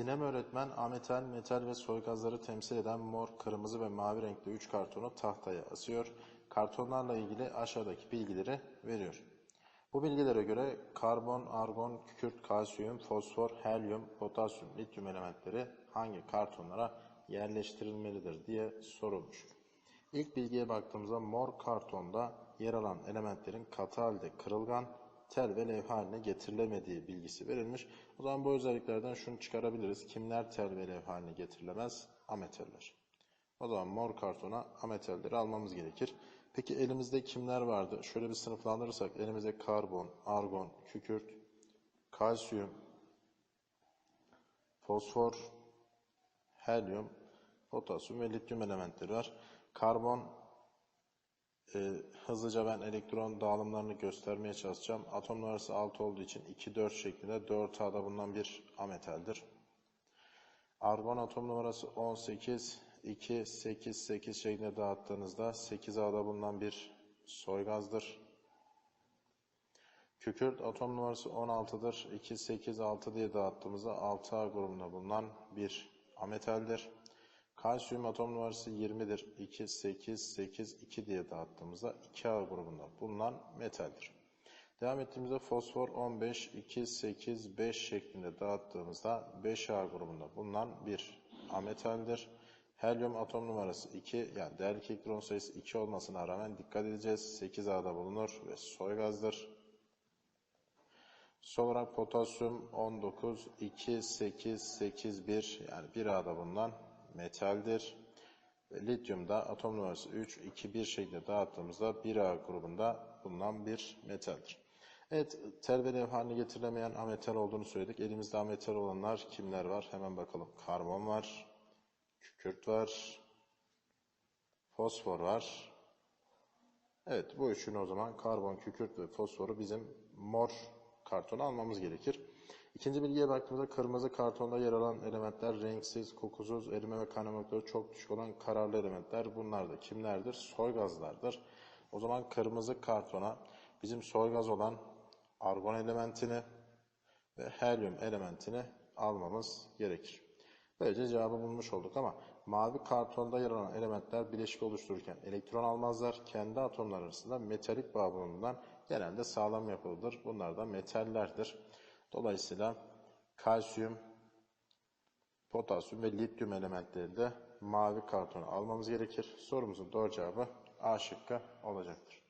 Sinem öğretmen ametal, metal ve soy gazları temsil eden mor, kırmızı ve mavi renkli 3 kartonu tahtaya asıyor. Kartonlarla ilgili aşağıdaki bilgileri veriyor. Bu bilgilere göre karbon, argon, kükürt, kalsiyum, fosfor, helyum, potasyum, lityum elementleri hangi kartonlara yerleştirilmelidir diye sorulmuş. İlk bilgiye baktığımızda mor kartonda yer alan elementlerin katı halde kırılgan, tel ve levha haline getirilemediği bilgisi verilmiş. O zaman bu özelliklerden şunu çıkarabiliriz. Kimler tel ve levha haline getirilemez? Ametaller. O zaman mor kartona ametalleri almamız gerekir. Peki elimizde kimler vardı? Şöyle bir sınıflandırırsak elimizde karbon, argon, kükürt, kalsiyum, fosfor, helyum, potasyum ve lityum elementleri var. Karbon e, hızlıca ben elektron dağılımlarını göstermeye çalışacağım. Atom numarası 6 olduğu için 2-4 şeklinde 4A'da bulunan bir ametaldir. Argon atom numarası 18, 2, 8, 8 şeklinde dağıttığınızda 8A'da bulunan bir soy gazdır. Kükürt atom numarası 16'dır. 2, 8, 6 diye dağıttığımızda 6A grubunda bulunan bir ametaldir. Kalsiyum atom numarası 20'dir. 2, 8, 8, 2 diye dağıttığımızda 2A grubunda bulunan metaldir. Devam ettiğimizde fosfor 15, 2, 8, 5 şeklinde dağıttığımızda 5A grubunda bulunan bir ametaldir. Helyum atom numarası 2, yani değerli elektron sayısı 2 olmasına rağmen dikkat edeceğiz. 8A'da bulunur ve soy gazdır. Son olarak potasyum 19, 2, 8, 8, 1 yani 1A'da bulunan metaldir. Lityum da atom numarası 3, 2, 1 şeklinde dağıttığımızda 1A grubunda bulunan bir metaldir. Evet, tel ve levha haline getirilemeyen ametal olduğunu söyledik. Elimizde ametal olanlar kimler var? Hemen bakalım. Karbon var, kükürt var, fosfor var. Evet, bu üçünü o zaman karbon, kükürt ve fosforu bizim mor kartona almamız gerekir. İkinci bilgiye baktığımızda kırmızı kartonda yer alan elementler renksiz, kokusuz, erime ve kaynama çok düşük olan kararlı elementler. Bunlar da kimlerdir? Soy gazlardır. O zaman kırmızı kartona bizim soy gaz olan argon elementini ve helyum elementini almamız gerekir. Böylece cevabı bulmuş olduk ama mavi kartonda yer alan elementler bileşik oluştururken elektron almazlar. Kendi atomlar arasında metalik bağ bulunduğundan genelde sağlam yapılıdır. Bunlar da metallerdir. Dolayısıyla kalsiyum, potasyum ve lityum elementleri de mavi kartonu almamız gerekir. Sorumuzun doğru cevabı A şıkkı olacaktır.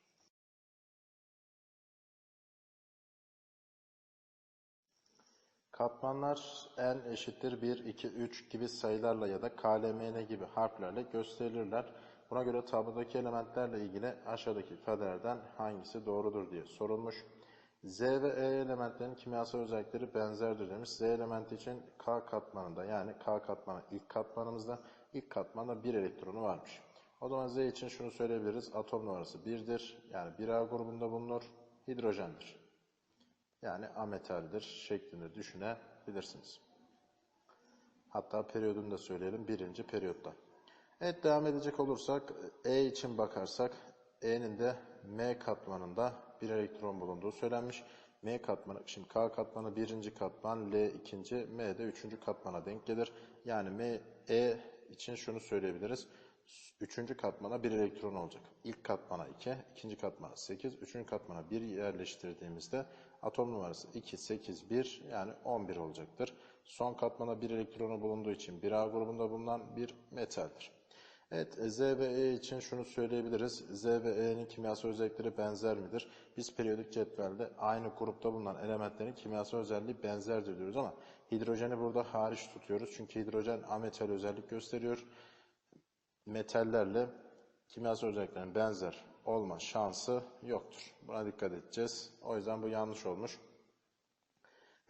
Katmanlar n eşittir 1, 2, 3 gibi sayılarla ya da KLMN gibi harflerle gösterilirler. Buna göre tablodaki elementlerle ilgili aşağıdaki ifadelerden hangisi doğrudur diye sorulmuş. Z ve E elementlerinin kimyasal özellikleri benzerdir demiş. Z elementi için K katmanında yani K katmanı ilk katmanımızda ilk katmanda bir elektronu varmış. O zaman Z için şunu söyleyebiliriz. Atom numarası 1'dir. Yani 1A grubunda bulunur. Hidrojendir. Yani ametaldir şeklinde düşünebilirsiniz. Hatta periyodunu da söyleyelim. Birinci periyotta. Evet devam edecek olursak E için bakarsak E'nin de M katmanında bir elektron bulunduğu söylenmiş. M katmanı, şimdi K katmanı birinci katman, L ikinci, M de üçüncü katmana denk gelir. Yani M, E için şunu söyleyebiliriz. Üçüncü katmana bir elektron olacak. İlk katmana 2, ikinci katmana 8, üçüncü katmana 1 yerleştirdiğimizde atom numarası 2, 8, 1 yani 11 olacaktır. Son katmana bir elektronu bulunduğu için 1A grubunda bulunan bir metaldir. Evet, Z ve E için şunu söyleyebiliriz. Z E'nin kimyasal özellikleri benzer midir? Biz periyodik cetvelde aynı grupta bulunan elementlerin kimyasal özelliği benzerdir diyoruz ama hidrojeni burada hariç tutuyoruz. Çünkü hidrojen ametal özellik gösteriyor. Metallerle kimyasal özelliklerin benzer olma şansı yoktur. Buna dikkat edeceğiz. O yüzden bu yanlış olmuş.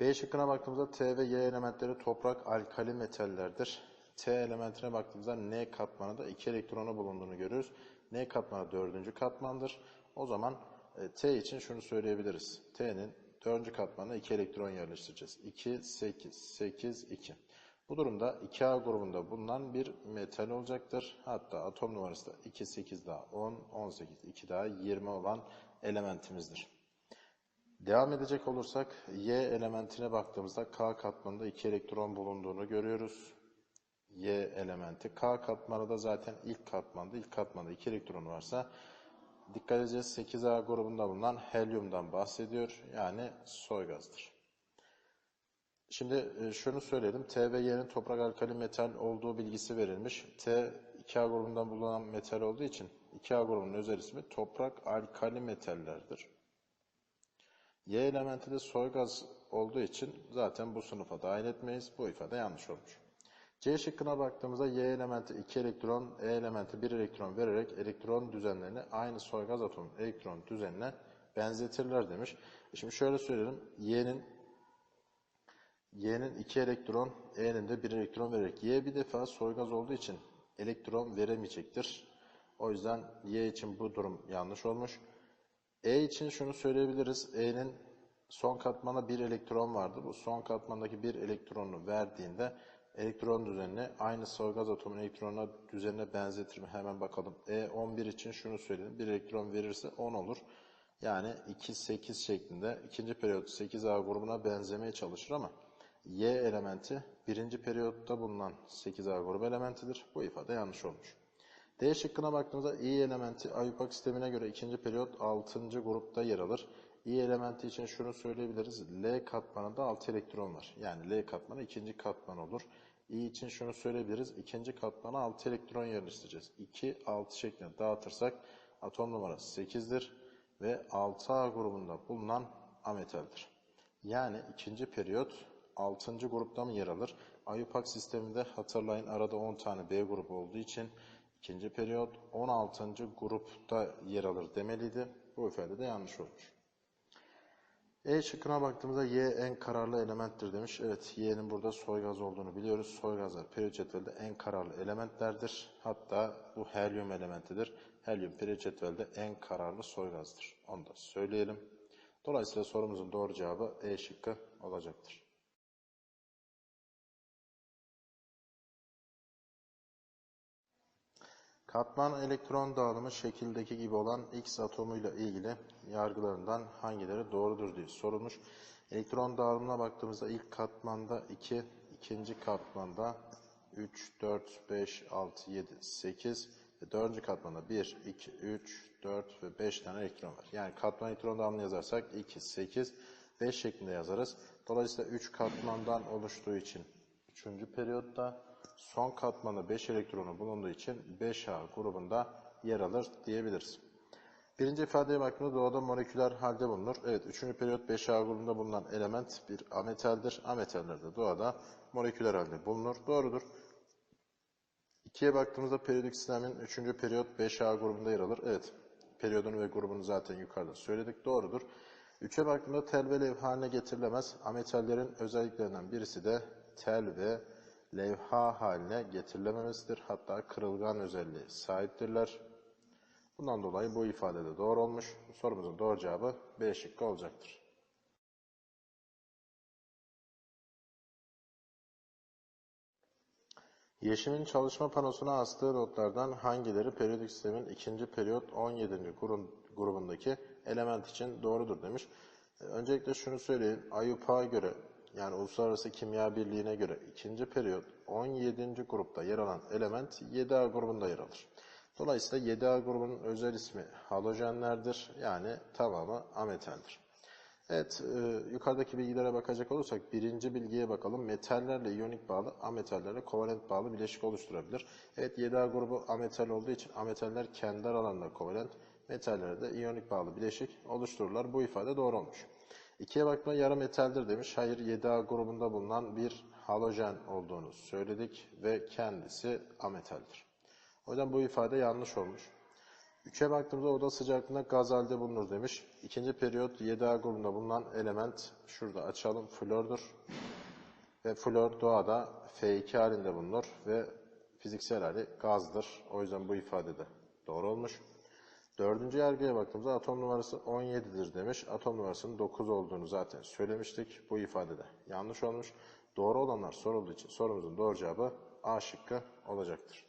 B şıkkına baktığımızda T ve Y elementleri toprak alkali metallerdir. T elementine baktığımızda N katmanında iki elektronu bulunduğunu görüyoruz. N katmanı dördüncü katmandır. O zaman e, T için şunu söyleyebiliriz. T'nin dördüncü katmanına iki elektron yerleştireceğiz. 2, 8, 8, 2. Bu durumda 2A grubunda bulunan bir metal olacaktır. Hatta atom numarası da 2, 8 daha 10, 18, 2 daha 20 olan elementimizdir. Devam edecek olursak Y elementine baktığımızda K katmanında 2 elektron bulunduğunu görüyoruz. Y elementi. K katmanı da zaten ilk katmanda. ilk katmanda 2 elektron varsa dikkat edeceğiz 8A grubunda bulunan helyumdan bahsediyor. Yani soy gazdır. Şimdi e, şunu söyledim. T ve Y'nin toprak alkali metal olduğu bilgisi verilmiş. T 2A grubundan bulunan metal olduğu için 2A grubunun özel ismi toprak alkali metallerdir. Y elementi de soy gaz olduğu için zaten bu sınıfa dahil etmeyiz. Bu ifade yanlış olmuş. C şıkkına baktığımızda Y elementi 2 elektron, E elementi 1 elektron vererek elektron düzenlerini aynı soy gaz atomunun elektron düzenine benzetirler demiş. E şimdi şöyle söyleyelim. Y'nin Y'nin 2 elektron, E'nin de 1 elektron vererek Y bir defa soy gaz olduğu için elektron veremeyecektir. O yüzden Y için bu durum yanlış olmuş. E için şunu söyleyebiliriz. E'nin son katmana bir elektron vardı. Bu son katmandaki bir elektronu verdiğinde elektron düzenini aynı sıvı gaz atomunun elektronuna düzenine benzetir mi? Hemen bakalım. E 11 için şunu söyleyelim. Bir elektron verirse 10 olur. Yani 2 8 şeklinde ikinci periyot 8A grubuna benzemeye çalışır ama Y elementi birinci periyotta bulunan 8A grubu elementidir. Bu ifade yanlış olmuş. D şıkkına baktığımızda I elementi Ayupak sistemine göre ikinci periyot 6. grupta yer alır. I elementi için şunu söyleyebiliriz. L katmanında 6 elektron var. Yani L katmanı ikinci katman olur. I için şunu söyleyebiliriz. İkinci katmana 6 elektron yerleştireceğiz. 2, 6 şeklinde dağıtırsak atom numarası 8'dir. Ve 6A grubunda bulunan ametaldir. Yani ikinci periyot 6. grupta mı yer alır? Ayupak sisteminde hatırlayın arada 10 tane B grubu olduğu için ikinci periyot 16. grupta yer alır demeliydi. Bu ifade de yanlış olmuş. E şıkkına baktığımızda Y en kararlı elementtir demiş. Evet Y'nin burada soy gaz olduğunu biliyoruz. Soy gazlar periyot cetvelde en kararlı elementlerdir. Hatta bu helyum elementidir. Helyum periyot cetvelde en kararlı soy gazdır. Onu da söyleyelim. Dolayısıyla sorumuzun doğru cevabı E şıkkı olacaktır. Katman elektron dağılımı şekildeki gibi olan X atomuyla ilgili yargılarından hangileri doğrudur diye sorulmuş. Elektron dağılımına baktığımızda ilk katmanda 2, ikinci katmanda 3, 4, 5, 6, 7, 8 ve dördüncü katmanda 1, 2, 3, 4 ve 5 tane elektron var. Yani katman elektron dağılımını yazarsak 2, 8, 5 şeklinde yazarız. Dolayısıyla 3 katmandan oluştuğu için 3. periyotta son katmanı 5 elektronu bulunduğu için 5A grubunda yer alır diyebiliriz. Birinci ifadeye baktığımızda doğada moleküler halde bulunur. Evet, üçüncü periyot 5A grubunda bulunan element bir ametaldir. Ametaller de doğada moleküler halde bulunur. Doğrudur. İkiye baktığımızda periyodik sistemin üçüncü periyot 5A grubunda yer alır. Evet, periyodunu ve grubunu zaten yukarıda söyledik. Doğrudur. Üçe baktığımda tel ve levha haline getirilemez. Ametallerin özelliklerinden birisi de tel ve levha haline getirilememesidir. Hatta kırılgan özelliği sahiptirler. Bundan dolayı bu ifade de doğru olmuş. Sorumuzun doğru cevabı B şıkkı olacaktır. Yeşim'in çalışma panosuna astığı notlardan hangileri periyodik sistemin ikinci periyot 17. grubundaki element için doğrudur demiş. Öncelikle şunu söyleyeyim. Ayup'a göre yani Uluslararası Kimya Birliği'ne göre ikinci periyot 17. grupta yer alan element 7A grubunda yer alır. Dolayısıyla 7A grubunun özel ismi halojenlerdir. Yani tamamı ametaldir. Evet, e, yukarıdaki bilgilere bakacak olursak birinci bilgiye bakalım. Metallerle iyonik bağlı, ametallerle kovalent bağlı bileşik oluşturabilir. Evet, 7A grubu ametal olduğu için ametaller kendi aralarında kovalent, metallerde de iyonik bağlı bileşik oluştururlar. Bu ifade doğru olmuş. İkiye bakma yarı metaldir demiş. Hayır 7A grubunda bulunan bir halojen olduğunu söyledik ve kendisi ametaldir. O yüzden bu ifade yanlış olmuş. 3'e baktığımızda oda sıcaklığında gaz halde bulunur demiş. İkinci periyot 7A grubunda bulunan element şurada açalım flordur. Ve flor doğada F2 halinde bulunur ve fiziksel hali gazdır. O yüzden bu ifade de doğru olmuş. Dördüncü yargıya baktığımızda atom numarası 17'dir demiş. Atom numarasının 9 olduğunu zaten söylemiştik. Bu ifadede yanlış olmuş. Doğru olanlar sorulduğu için sorumuzun doğru cevabı A şıkkı olacaktır.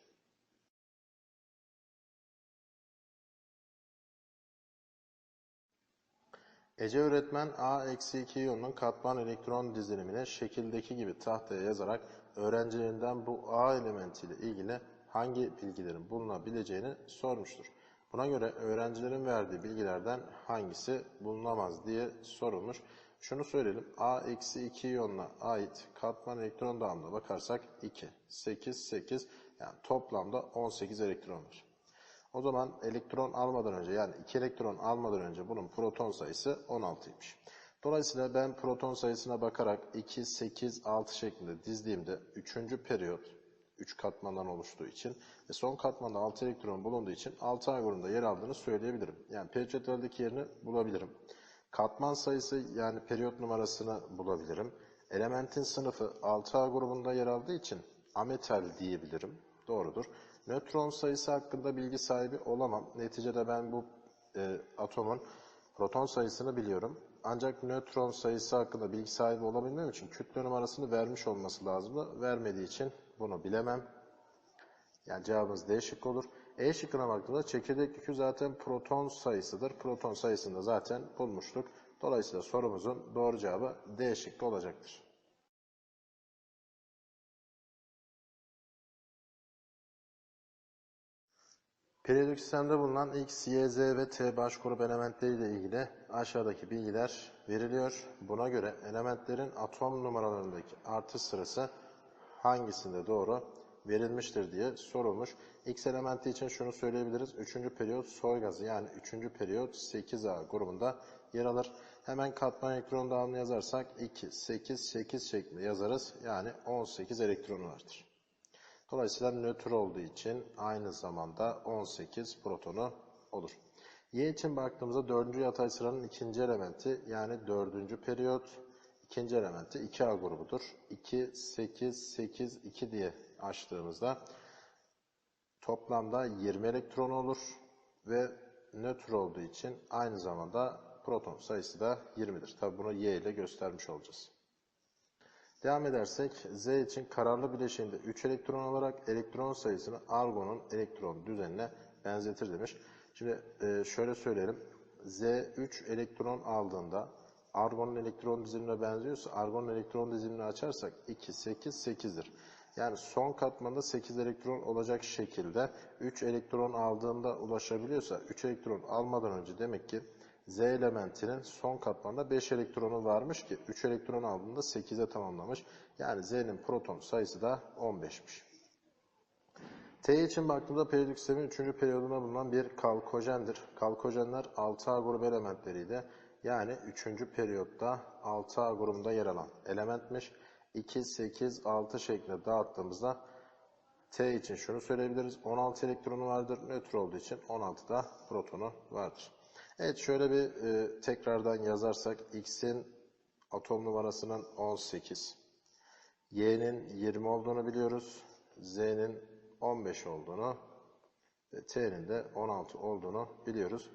Ece öğretmen A-2 iyonunun katman elektron dizilimini şekildeki gibi tahtaya yazarak öğrencilerinden bu A elementiyle ilgili hangi bilgilerin bulunabileceğini sormuştur. Buna göre öğrencilerin verdiği bilgilerden hangisi bulunamaz diye sorulmuş. Şunu söyleyelim. A-2 iyonuna ait katman elektron dağılımına bakarsak 2, 8, 8 yani toplamda 18 elektron var. O zaman elektron almadan önce yani 2 elektron almadan önce bunun proton sayısı 16'ymış. Dolayısıyla ben proton sayısına bakarak 2, 8, 6 şeklinde dizdiğimde 3. periyot 3 katmandan oluştuğu için ve son katmanda 6 elektron bulunduğu için 6 A grubunda yer aldığını söyleyebilirim. Yani periyotlardaki yerini bulabilirim. Katman sayısı yani periyot numarasını bulabilirim. Elementin sınıfı 6A grubunda yer aldığı için ametal diyebilirim. Doğrudur. Nötron sayısı hakkında bilgi sahibi olamam. Neticede ben bu e, atomun proton sayısını biliyorum. Ancak nötron sayısı hakkında bilgi sahibi olabilmem için kütle numarasını vermiş olması lazım. Vermediği için bunu bilemem. Yani cevabımız D şıkkı olur. E şıkkına baktığımızda çekirdek yükü zaten proton sayısıdır. Proton sayısını da zaten bulmuştuk. Dolayısıyla sorumuzun doğru cevabı D şıkkı olacaktır. Periyodik sistemde bulunan X, Y, Z ve T baş grup elementleriyle ilgili aşağıdaki bilgiler veriliyor. Buna göre elementlerin atom numaralarındaki artış sırası hangisinde doğru verilmiştir diye sorulmuş. X elementi için şunu söyleyebiliriz. Üçüncü periyot soy gazı yani üçüncü periyot 8A grubunda yer alır. Hemen katman elektron dağılımını yazarsak 2, 8, 8 şeklinde yazarız. Yani 18 elektronu vardır. Dolayısıyla nötr olduğu için aynı zamanda 18 protonu olur. Y için baktığımızda dördüncü yatay sıranın ikinci elementi yani dördüncü periyot ikinci elementi 2A grubudur. 2, 8, 8, 2 diye açtığımızda toplamda 20 elektron olur ve nötr olduğu için aynı zamanda proton sayısı da 20'dir. Tabi bunu Y ile göstermiş olacağız. Devam edersek Z için kararlı bileşiğinde 3 elektron olarak elektron sayısını argonun elektron düzenine benzetir demiş. Şimdi e, şöyle söyleyelim. Z 3 elektron aldığında argonun elektron dizilimine benziyorsa argonun elektron dizilimini açarsak 2, 8, 8'dir. Yani son katmanda 8 elektron olacak şekilde 3 elektron aldığında ulaşabiliyorsa 3 elektron almadan önce demek ki Z elementinin son katmanda 5 elektronu varmış ki 3 elektron aldığında 8'e tamamlamış. Yani Z'nin proton sayısı da 15'miş. T için baktığımda periyodik sistemin 3. periyoduna bulunan bir kalkojendir. Kalkojenler 6A grubu elementleriyle yani 3. periyotta 6A grubunda yer alan elementmiş. 2, 8, 6 şeklinde dağıttığımızda T için şunu söyleyebiliriz. 16 elektronu vardır. Nötr olduğu için 16'da protonu vardır. Evet şöyle bir e, tekrardan yazarsak X'in atom numarasının 18. Y'nin 20 olduğunu biliyoruz. Z'nin 15 olduğunu ve T'nin de 16 olduğunu biliyoruz.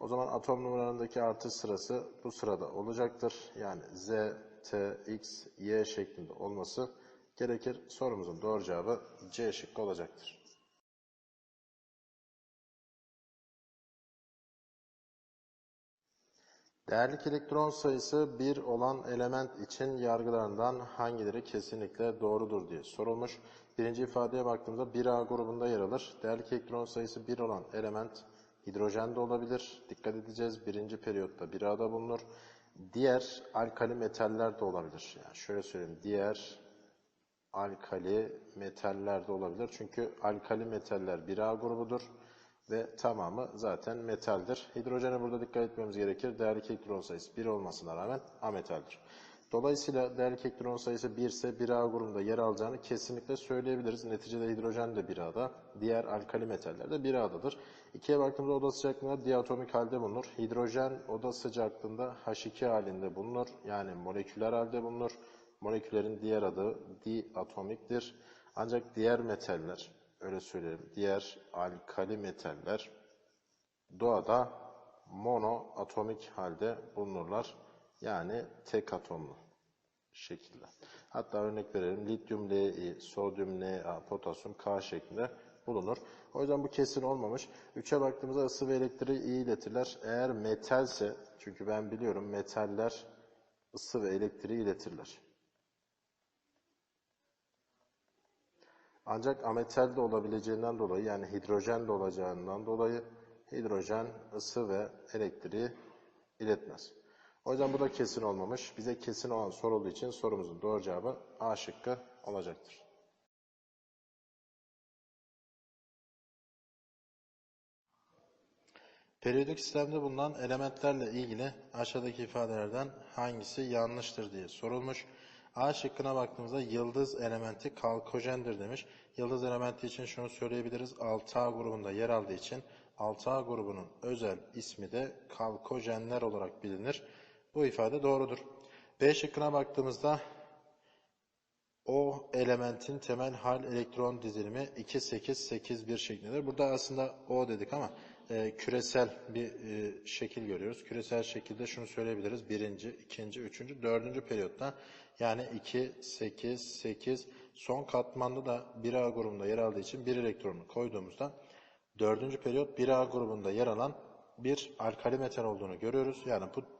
O zaman atom numaralarındaki artış sırası bu sırada olacaktır. Yani Z, T, X, Y şeklinde olması gerekir. Sorumuzun doğru cevabı C şıkkı olacaktır. Değerlik elektron sayısı 1 olan element için yargılarından hangileri kesinlikle doğrudur diye sorulmuş. Birinci ifadeye baktığımızda 1A grubunda yer alır. Değerlik elektron sayısı 1 olan element hidrojen de olabilir. Dikkat edeceğiz. Birinci periyotta 1A'da bulunur. Diğer alkali metaller de olabilir. Yani şöyle söyleyeyim. Diğer alkali metaller de olabilir. Çünkü alkali metaller 1A grubudur ve tamamı zaten metaldir. Hidrojene burada dikkat etmemiz gerekir. Değerli elektron sayısı 1 olmasına rağmen ametaldir. Dolayısıyla değerli elektron sayısı 1 ise 1A grubunda yer alacağını kesinlikle söyleyebiliriz. Neticede hidrojen de 1A'da, diğer alkali metaller de 1A'dadır. İkiye baktığımızda oda sıcaklığında diatomik halde bulunur. Hidrojen oda sıcaklığında H2 halinde bulunur. Yani moleküler halde bulunur. Moleküllerin diğer adı diatomiktir. Ancak diğer metaller, öyle söyleyelim, diğer alkali metaller doğada monoatomik halde bulunurlar. Yani tek atomlu şekilde. Hatta örnek verelim lityum Li, sodyum Na, potasyum K şeklinde bulunur. O yüzden bu kesin olmamış. 3'e baktığımızda ısı ve elektriği iyi iletirler. Eğer metalse, çünkü ben biliyorum metaller ısı ve elektriği iletirler. Ancak ametal de olabileceğinden dolayı yani hidrojen de olacağından dolayı hidrojen ısı ve elektriği iletmez. O yüzden bu da kesin olmamış. Bize kesin olan sorulduğu için sorumuzun doğru cevabı A şıkkı olacaktır. Periyodik sistemde bulunan elementlerle ilgili aşağıdaki ifadelerden hangisi yanlıştır diye sorulmuş. A şıkkına baktığımızda yıldız elementi kalkojendir demiş. Yıldız elementi için şunu söyleyebiliriz. 6A grubunda yer aldığı için 6A grubunun özel ismi de kalkojenler olarak bilinir. Bu ifade doğrudur. B şıkkına baktığımızda o elementin temel hal elektron dizilimi 2, 8, 8, 1 şeklindedir. Burada aslında O dedik ama e, küresel bir e, şekil görüyoruz. Küresel şekilde şunu söyleyebiliriz. Birinci, ikinci, üçüncü, dördüncü periyotta yani 2, 8, 8 son katmanda da 1A grubunda yer aldığı için bir elektronu koyduğumuzda dördüncü periyot 1A grubunda yer alan bir alkali metal olduğunu görüyoruz. Yani bu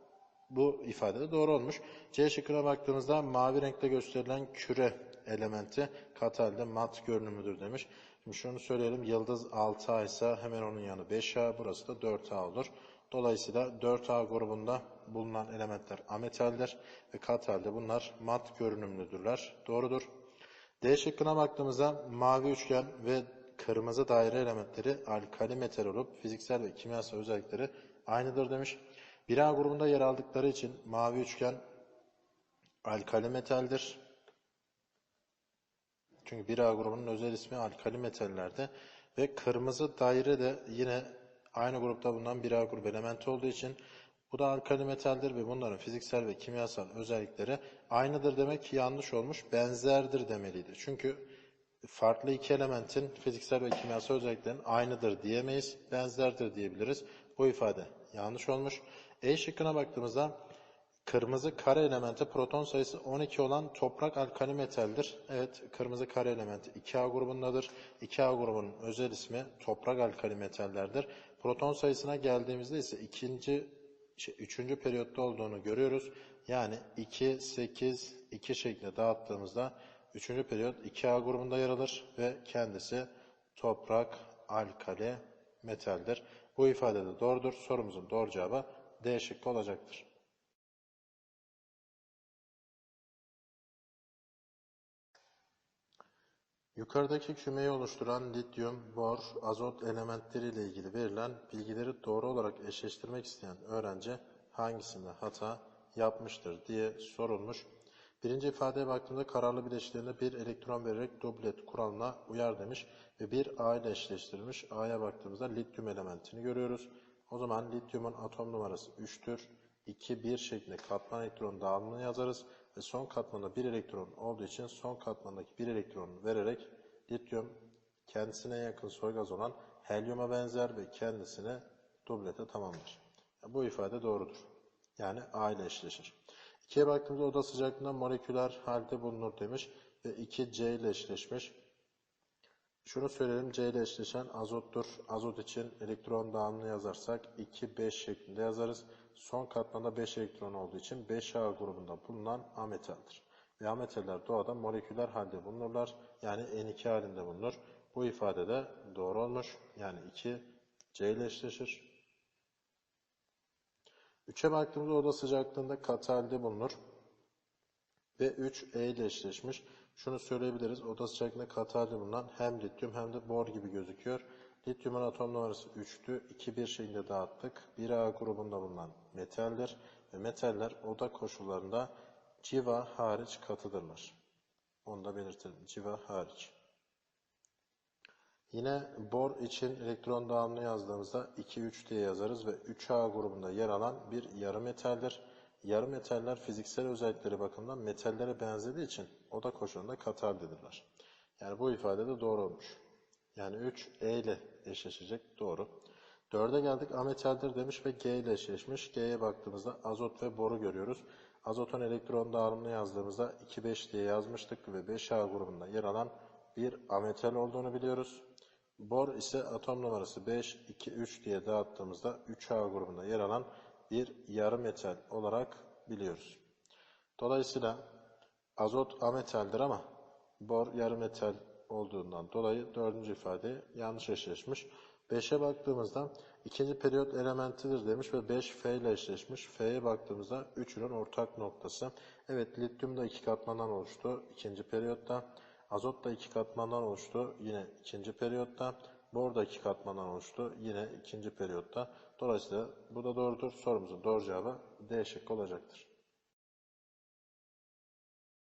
bu ifade de doğru olmuş. C şıkkına baktığımızda mavi renkte gösterilen küre elementi katı halde mat görünümüdür demiş. Şimdi şunu söyleyelim. Yıldız 6A ise hemen onun yanı 5A. Burası da 4A olur. Dolayısıyla 4A grubunda bulunan elementler ametaldir ve katı halde bunlar mat görünümlüdürler. Doğrudur. D şıkkına baktığımızda mavi üçgen ve kırmızı daire elementleri alkali metal olup fiziksel ve kimyasal özellikleri aynıdır demiş. 1A grubunda yer aldıkları için mavi üçgen alkali metaldir. Çünkü 1A grubunun özel ismi alkali metallerde ve kırmızı daire de yine aynı grupta bulunan 1A grubu elementi olduğu için bu da alkali metaldir ve bunların fiziksel ve kimyasal özellikleri aynıdır demek yanlış olmuş. Benzerdir demeliydi. Çünkü farklı iki elementin fiziksel ve kimyasal özelliklerinin aynıdır diyemeyiz. Benzerdir diyebiliriz. Bu ifade yanlış olmuş. E şıkkına baktığımızda kırmızı kare elementi proton sayısı 12 olan toprak alkali metaldir. Evet kırmızı kare elementi 2A grubundadır. 2A grubunun özel ismi toprak alkali metallerdir. Proton sayısına geldiğimizde ise ikinci, şey, üçüncü periyotta olduğunu görüyoruz. Yani 2, 8, 2 şeklinde dağıttığımızda üçüncü periyot 2A grubunda yer alır ve kendisi toprak alkali metaldir. Bu ifade de doğrudur. Sorumuzun doğru cevabı D olacaktır. Yukarıdaki kümeyi oluşturan lityum, bor, azot elementleri ile ilgili verilen bilgileri doğru olarak eşleştirmek isteyen öğrenci hangisinde hata yapmıştır diye sorulmuş. Birinci ifadeye baktığımda kararlı bileşiklerine bir elektron vererek dublet kuralına uyar demiş ve bir A ile eşleştirilmiş. A'ya baktığımızda lityum elementini görüyoruz. O zaman lityumun atom numarası 3'tür. 2, 1 şeklinde katman elektron dağılımını yazarız ve son katmanda bir elektron olduğu için son katmandaki bir elektronu vererek lityum kendisine yakın soy gaz olan helyuma benzer ve kendisine dublete tamamlar. Bu ifade doğrudur. Yani A ile eşleşir. 2'ye baktığımızda oda sıcaklığında moleküler halde bulunur demiş ve 2 C ile eşleşmiş. Şunu söyleyelim C ile eşleşen azottur. Azot için elektron dağılımını yazarsak 2-5 şeklinde yazarız. Son katmanda 5 elektron olduğu için 5A grubunda bulunan ametaldir. Ve ametaller doğada moleküler halde bulunurlar. Yani N2 halinde bulunur. Bu ifade de doğru olmuş. Yani 2 C ile eşleşir. 3'e baktığımızda oda sıcaklığında katı halde bulunur. Ve 3 E ile eşleşmiş. Şunu söyleyebiliriz. Oda sıcaklığında bulunan hem lityum hem de bor gibi gözüküyor. Lityumun atom numarası 3'tü. 2-1 şeklinde dağıttık. 1A grubunda bulunan metaldir. Ve metaller oda koşullarında civa hariç katıdırlar. Onu da belirtelim. Civa hariç. Yine bor için elektron dağılımını yazdığımızda 2-3 diye yazarız ve 3A grubunda yer alan bir yarı metaldir. Yarı metaller fiziksel özellikleri bakımından metallere benzediği için oda koşulunda katı haldedirler. Yani bu ifade de doğru olmuş. Yani 3 E ile eşleşecek. Doğru. 4'e geldik. Ametaldir demiş ve G ile eşleşmiş. G'ye baktığımızda azot ve boru görüyoruz. Azotun elektron dağılımını yazdığımızda 2-5 diye yazmıştık ve 5A grubunda yer alan bir ametal olduğunu biliyoruz. Bor ise atom numarası 5, 2, 3 diye dağıttığımızda 3A grubunda yer alan bir yarı metal olarak biliyoruz. Dolayısıyla azot ametaldir ama bor yarı metal olduğundan dolayı dördüncü ifade yanlış eşleşmiş. 5'e baktığımızda ikinci periyot elementidir demiş ve 5 F ile eşleşmiş. F'ye baktığımızda üçünün ortak noktası. Evet lityum da iki katmandan oluştu ikinci periyotta. Azot da iki katmandan oluştu yine ikinci periyotta. Bor da iki katmandan oluştu yine ikinci periyotta. Dolayısıyla bu da doğrudur. Sorumuzun doğru cevabı D şıkkı olacaktır.